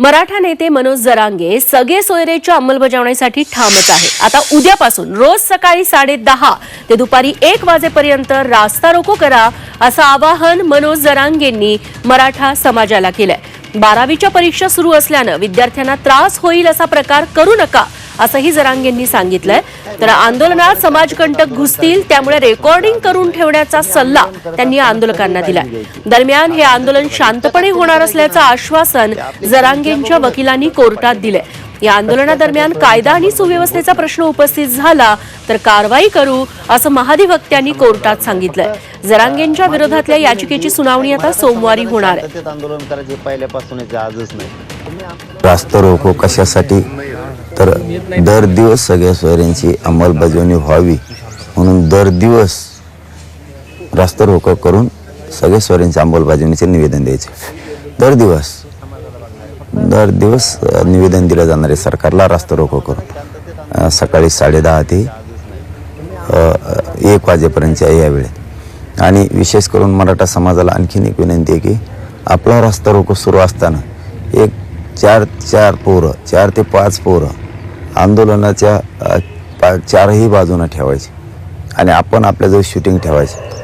मराठा नेते मनोज जरांगे सगळे सोयरेच्या अंमलबजावणीसाठी ठामच आहे. आता उद्यापासून रोज सकाळी साडे दहा ते दुपारी एक वाजेपर्यंत रास्ता रोको करा असं आवाहन मनोज जरांगेंनी मराठा समाजाला केलंय. बारावीच्या परीक्षा सुरू असल्यानं विद्यार्थ्यांना त्रास होईल असा प्रकार करू नका असंही जरांगेंनी सांगितलंय. तर आंदोलनात समाजकंटक घुसतील त्यामुळे रेकॉर्डिंग करून ठेवण्याचा सल्ला त्यांनी आंदोलकांना दिलाय. दरम्यान हे आंदोलन शांतपणे होणार असल्याचं आश्वासन जरांगेंच्या वकिलांनी कोर्टात दिलंय. या आंदोलनादरम्यान कायदा आणि सुव्यवस्थेचा प्रश्न उपस्थित झाला तर कारवाई करू असं महाधिवक्त्यांनी कोर्टात सांगितलंय. जरांगेंच्या विरोधातल्या याचिकेची सुनावणी आता सोमवारी होणार आंदोलन करायचे पहिल्यापासूनच आजच नाही. रास्त रोको कशासाठी? तर दर दिवस सगळ्या सोयऱ्यांची अंमलबजावणी व्हावी म्हणून दर दिवस रास्त रोको करून सगळ्या सोयऱ्यांच्या अंमलबजावणीचे निवेदन द्यायचे. दर दिवस. दर दिवस निवेदन दिलं जाणार आहे. सरकारला रास्ता रोको करून सकाळी साडेदहा ते एक वाजेपर्यंतच्या या वेळेत आणि विशेष करून मराठा समाजाला आणखीन एक विनंती आहे की आपला रास्ता रोको सुरू असताना एक चार चार पोरं चार ते पाच पोरं आंदोलनाच्या पा चारही बाजूनं ठेवायचे. आणि आपण आपल्याजवळ शूटिंग ठेवायचे.